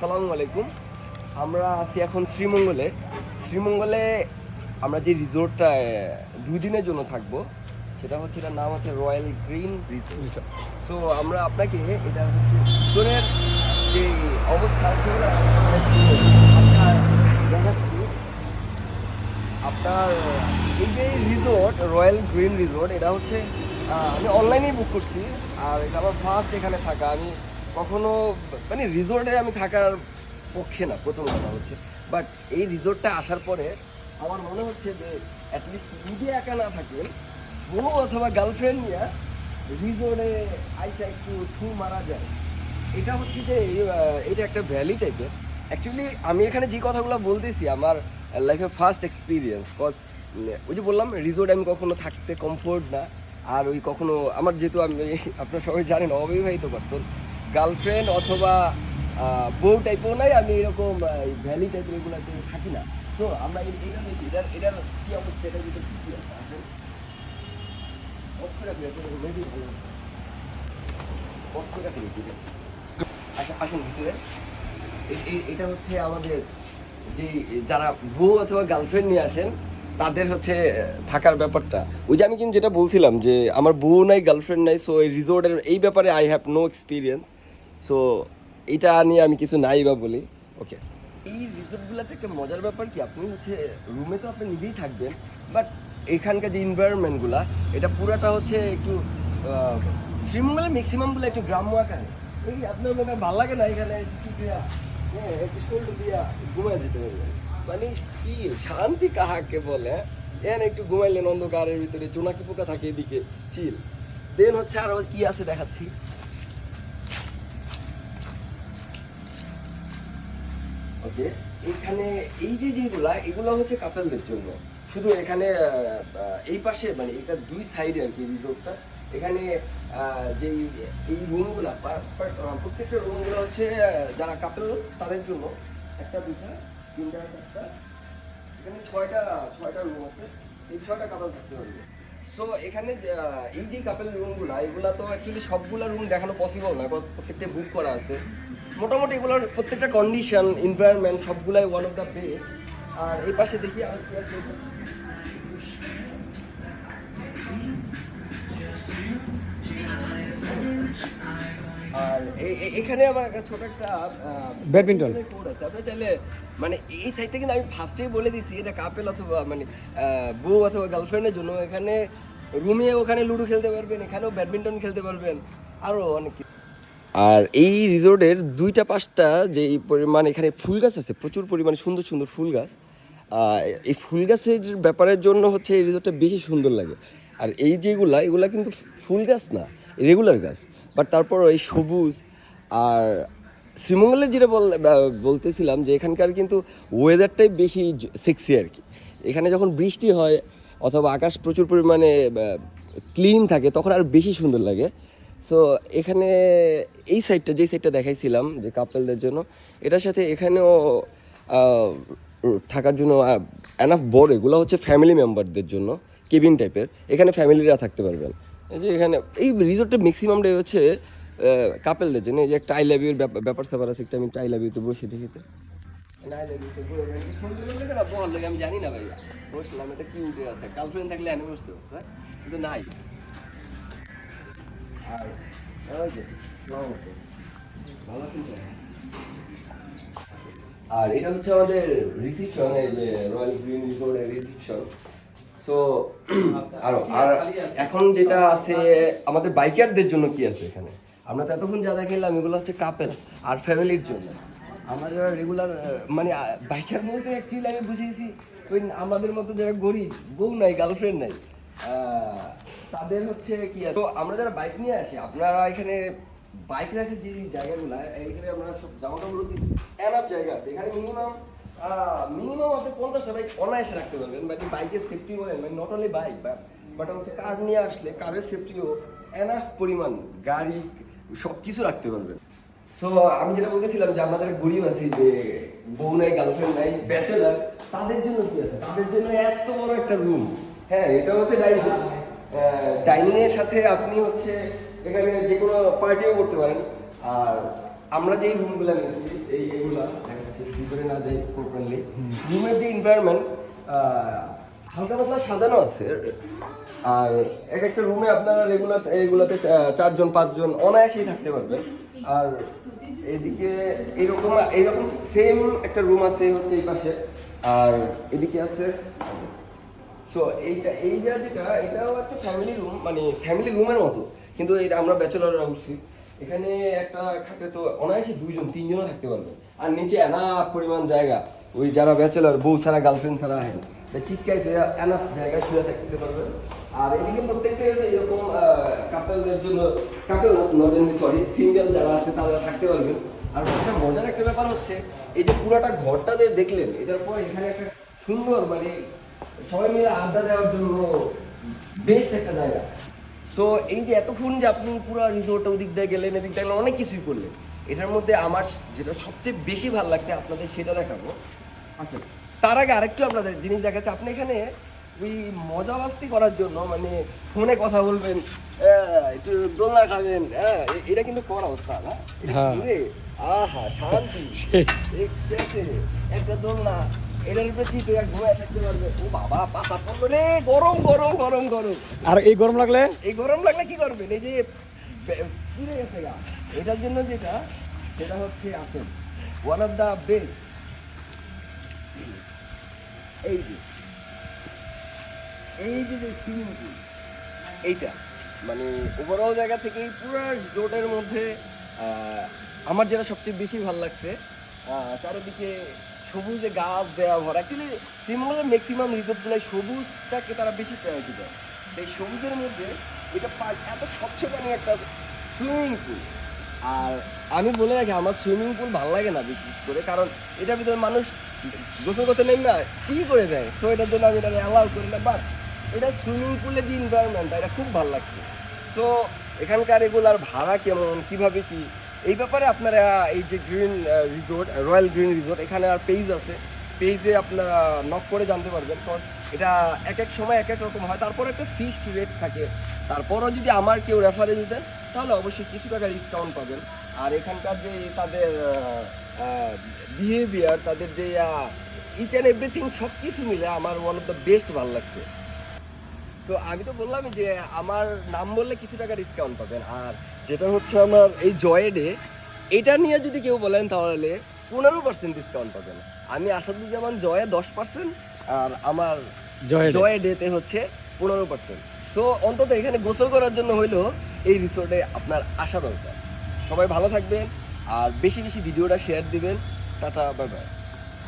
আসসালামু আলাইকুম। আমরা আছি এখন শ্রীমঙ্গলে। শ্রীমঙ্গলে আমরা যে রিসোর্টটা দুই দিনের জন্য থাকব সেটা হচ্ছে এটার নাম হচ্ছে রয়্যাল গ্রিন রিসোর্ট। সো আমরা আপনাকে এটা হচ্ছে রিসোর্টের যে অবস্থা সেগুলো আপনার এই যে রিসোর্ট রয়্যাল গ্রিন রিসোর্ট এটা হচ্ছে আমি অনলাইনেই বুক করছি আর এটা আমার ফার্স্ট এখানে থাকা। আমি কখনো মানে রিসোর্টে আমি থাকার পক্ষে না, প্রথম কথা হচ্ছে। বাট এই রিসোর্টটা আসার পরে আমার মনে হচ্ছে যে অ্যাটলিস্ট নিজে একা না থাকেন বউ অথবা গার্লফ্রেন্ড নিয়ে রিসোর্টে আইসা একটু থু মারা যায়। এটা হচ্ছে যে এটা একটা ভ্যালি টাইপের অ্যাকচুয়ালি আমি এখানে যে কথাগুলো বলতেছি, আমার লাইফে ফার্স্ট এক্সপিরিয়েন্স কজ ওই যে বললাম, রিসোর্ট আমি কখনো থাকতে কমফোর্ট না। আর ওই কখনো, আমার যেহেতু আমি, আপনারা সবাই জানেন, অবিবাহিত পারসন গার্লফ্রেন্ড অথবা বউ টাইপও নাই, আমি এরকম ভ্যালি টাইপের এগুলোতে থাকি না। সো আমরা এটা দেখি, এটার এটার কী অবস্থা? এটার ভিতরে কী কী আছে? অস্করা ভিতরে। এটা হচ্ছে আমাদের যে যারা বউ অথবা গার্লফ্রেন্ড নিয়ে আসেন, তাদের হচ্ছে থাকার ব্যাপারটা। ওই যে আমি কিন্তু যেটা বলছিলাম যে, আমার বউ নাই গার্লফ্রেন্ড নাই সো এই রিসোর্টের এই ব্যাপারে I have no experience so এটা নিয়ে আমি কিছু নাই বা বলি। ওকে এই রিসোর্টগুলোতে একটা মজার ব্যাপার কি? আপনি হচ্ছে রুমে তো আপনি নিজেই থাকবেন বাট এখানকার যে ইনভায়রনমেন্টগুলা এটা পুরাটা হচ্ছে একটু আহ, শ্রীমঙ্গলের ম্যাক্সিমামগুলো একটু গ্রাম্য আকারে। এই আপনার মনে ভালো লাগে না এখানে হ্যাঁ একটু দিয়া দিতে পারবেন মানে চিল শান্তি কাহাকে বলে? এখানে একটু ঘুমাইলেন অন্ধকারের ভিতরে জোনাকি পোকা থাকে এদিকে চিল দেন হচ্ছে আর কি আছে দেখাচ্ছি? ওকে? এখানে এই যে যেগুলা, এগুলো হচ্ছে কাপেলদের জন্য। শুধু এখানে এই পাশে মানে এটা দুই সাইডে আর কি রিসোর্টটা এখানে যেই, এই রুমগুলা প্রত্যেকটা রুমগুলো হচ্ছে যারা কাপেল তাদের জন্য। একটা দুটা তিনটা, চারটা। এখানে ছয়টা ছয়টা রুম আছে। এই ছয়টা কাপল থাকতে পারবে সো এখানে এই যে কাপেল রুমগুলো এগুলা তো অ্যাকচুয়ালি সবগুলো রুম দেখানো পসিবল না প্রত্যেকটা বুক করা আছে। মোটামুটি এগুলোর প্রত্যেকটা কন্ডিশন এনভায়রনমেন্ট সবগুলাই ওয়ান অফ দ্য বেস্ট আর এই পাশে দেখি আর কি আছে? আর এ- এ- এখানে আমার একটা ছোট একটা ব্যাডমিন্টন। আছে। আপনি চাইলে মানে এই সাইডটা কিন্তু আমি ফার্স্টেই বলে দিছি এটা কাপেল অথবা মানে বউ অথবা গার্লফ্রেন্ডের জন্য। এখানে রুমে ওখানে লুডো খেলতে পারবেন এখানেও ব্যাডমিন্টন খেলতে পারবেন। আরও অনেক আর এই রিসোর্টের দুইটা পাঁচটা যে পরিমাণ এখানে ফুল গাছ আছে, প্রচুর পরিমাণে সুন্দর সুন্দর ফুল গাছ। এই ফুল গাছের ব্যাপারের জন্য হচ্ছে এই রিসোর্টটা বেশি সুন্দর লাগে। আর এই যেগুলা, এগুলা কিন্তু ফুল গাছ না রেগুলার গাছ। বাট তারপর এই সবুজ আর শ্রীমঙ্গলের যেটা বল বলতেছিলাম যে এখানকার কিন্তু ওয়েদারটাই বেশি সেক্সি আর কি। এখানে যখন বৃষ্টি হয় অথবা আকাশ প্রচুর পরিমাণে ক্লিন থাকে, তখন আর বেশি সুন্দর লাগে। সো এখানে এই সাইডটা যে সাইডটা দেখাইছিলাম, যে কাপেলদের জন্য, এটার সাথে এখানেও থাকার জন্য এনাফ বড়। এগুলো হচ্ছে ফ্যামিলি মেম্বারদের জন্য কেবিন টাইপের এখানে ফ্যামিলিরা থাকতে পারবেন। এই যে এখানে, এই রিসোর্টের ম্যাক্সিমামটাই হচ্ছে কাপেলদের জন্য। এই যে একটা আই লাভ ব্যাপার স্যাপার আছে, একটা আমি আই লাভ ইউতে বসে দেখিতে বল আমি জানি না ভাইয়া। বসলাম, এটা কি উঠে আছে? গার্লফ্রেন্ড থাকলে আমি বসতে হ্যাঁ? কিন্তু নাই। আর ওই যে, ভালো আছেন আর এটা হচ্ছে আমাদের রিসিপশন এই যে রয়্যাল গ্রিন রিসোর্টের রিসিপশন সো আর আর এখন যেটা আছে আমাদের বাইকারদের জন্য কি আছে এখানে? আমরা তো এতক্ষণ যা দেখালাম এগুলো হচ্ছে কাপেল আর ফ্যামিলির জন্য। আমরা যারা রেগুলার মানে বাইকার বলতে অ্যাকচুয়ালি আমি বুঝিয়েছি ওই আমাদের মতো যারা গরিব বউ নাই গার্লফ্রেন্ড নাই তাদের হচ্ছে কি আছে? তো আমরা যারা বাইক নিয়ে আসি, আপনারা এখানে বাইক রাখার যে জায়গাগুলো, এইখানে আমরা সব জামা কাপড় দিচ্ছি এনাফ জায়গা আছে। এখানে মিনিমাম মিনিমাম আপনি পঞ্চাশটা বাইক অনায়াসে রাখতে পারবেন বাট বাইকের সেফটি বলেন মানে নট অনলি বাইক বাট হচ্ছে কার নিয়ে আসলে কারের সেফটিও এনাফ পরিমাণ গাড়ি সব কিছু রাখতে পারবেন। সো আমি যেটা বলতেছিলাম যে আমাদের গরিব আছি, যে বউ নাই গার্লফ্রেন্ড নাই ব্যাচেলার তাদের জন্য কি আছে? তাদের জন্য এত বড় একটা রুম হ্যাঁ এটা হচ্ছে ডাইনিং ডাইনিং এর সাথে আপনি হচ্ছে এখানে যে কোনো পার্টিও করতে পারেন। আর আমরা যে রুমগুলো নিয়েছি এই এগুলা দেখা যাচ্ছে ভিতরে না যাই প্রপারলি রুমের যে এনভায়রনমেন্ট হালকা পাতলা সাজানো আছে। আর এক একটা রুমে আপনারা রেগুলার এগুলাতে চারজন পাঁচজন অনায়াসেই থাকতে পারবেন। আর এদিকে এইরকম এইরকম সেম একটা রুম আছে হচ্ছে এই পাশে। আর এদিকে আছে সো এইটা এইটা যেটা, এটাও একটা ফ্যামিলি রুম মানে ফ্যামিলি রুমের মতো। কিন্তু এটা আমরা ব্যাচেলররা উঠছি। এখানে একটা খাটে তো অনায়াসে দুইজন, তিনজনও থাকতে পারবে। আর নিচে এনাফ পরিমাণ জায়গা। ওই যারা ব্যাচেলর বউ ছাড়া গার্লফ্রেন্ড ছাড়া হয় চিৎকাইতে এনাফ জায়গায় শুয়ে থাকতে পারবে। আর এদিকে প্রত্যেকটা এরকম কাপেলদের জন্য কাপেল এনলি সরি সিঙ্গেল যারা আছে, তারা থাকতে পারবেন আর একটা মজার একটা ব্যাপার হচ্ছে, এই যে পুরাটা ঘরটা যে দেখলেন, এটার পর এখানে একটা সুন্দর মানে সবাই মিলে আড্ডা দেওয়ার জন্য বেস্ট একটা জায়গা। সো এই যে এতক্ষণ যে আপনি পুরো রিসোর্ট ওদিক দিয়ে গেলেন এদিক দিয়ে অনেক কিছুই করলেন। এটার মধ্যে আমার যেটা সবচেয়ে বেশি ভালো লাগছে আপনাদের সেটা দেখাবো। আসলে তার আগে আরেকটু আপনাদের জিনিস দেখাচ্ছে। আপনি এখানে ওই মজা মাস্তি করার জন্য মানে ফোনে কথা বলবেন একটু দোলনা খাবেন হ্যাঁ এটা কিন্তু করা অবস্থা না? হ্যাঁ। আহা শান্তি। একটা দোলনা। আর এই গরম লাগলে? এই গরম লাগলে কি করবেন এই যে পুড়ে গেছে গা। এটার জন্য যেটা সেটা হচ্ছে আসেন ওয়ান অফ দ্য বেস্ট এই যে। এই যে যে এইটা। মানে ওভারঅল জায়গা থেকে এই পুরো জোটের মধ্যে আমার যেটা সবচেয়ে বেশি ভালো লাগছে চারিদিকে সবুজে গাছ দেওয়া ভরা। অ্যাকচুয়ালি শ্রীমঙ্গলের ম্যাক্সিমাম রিসোর্টগুলো সবুজটাকে তারা বেশি প্রায়োরিটি দেয়। তো এই সবুজের মধ্যে এটা এত স্বচ্ছ পানি একটা সুইমিং পুল আর আমি বলে রাখি, আমার সুইমিং পুল ভালো লাগে না বিশেষ করে, কারণ এটার ভিতরে মানুষ গোসল করতে নেই না চি করে দেয়? সো এটার জন্য আমি এটা অ্যালাউ করি না বাট এটা সুইমিং পুলের যে এনভায়রনমেন্ট এটা খুব ভালো লাগছে। সো এখানকার এগুলার ভাড়া কেমন? কীভাবে কি? এই ব্যাপারে আপনারা, এই যে green resort royal green resort এখানে আর পেজ আছে। পেজে আপনারা নক করে জানতে পারবেন, কারণ এটা এক এক সময় এক এক রকম হয়। তারপর একটা ফিক্সড রেট থাকে। তারপরও যদি আমার কেউ রেফারেন্স দেন, তাহলে অবশ্যই কিছু টাকা ডিসকাউন্ট পাবেন। আর এখানকার যে তাদের বিহেভিয়ার তাদের যে ইচ অ্যান্ড এভরিথিং সব কিছু মিলে আমার ওয়ান অফ দ্য বেস্ট ভালো লাগছে। সো আমি তো বললাম যে, আমার নাম বললে কিছু টাকা ডিসকাউন্ট পাবেন। আর যেটা হচ্ছে আমার এই জয়েডে এটা নিয়ে যদি কেউ বলেন তাহলে পনেরো পার্সেন্ট ডিসকাউন্ট পাবেন। আমি আসাদুজ্জামান জয়ে দশ পার্সেন্ট আর আমার। জয়ে ডেতে হচ্ছে পনেরো পার্সেন্ট সো অন্তত এখানে গোসল করার জন্য হইলেও এই রিসোর্টে আপনার আসা দরকার। সবাই ভালো থাকবেন আর বেশি বেশি ভিডিওটা শেয়ার দিবেন। Tata bye bye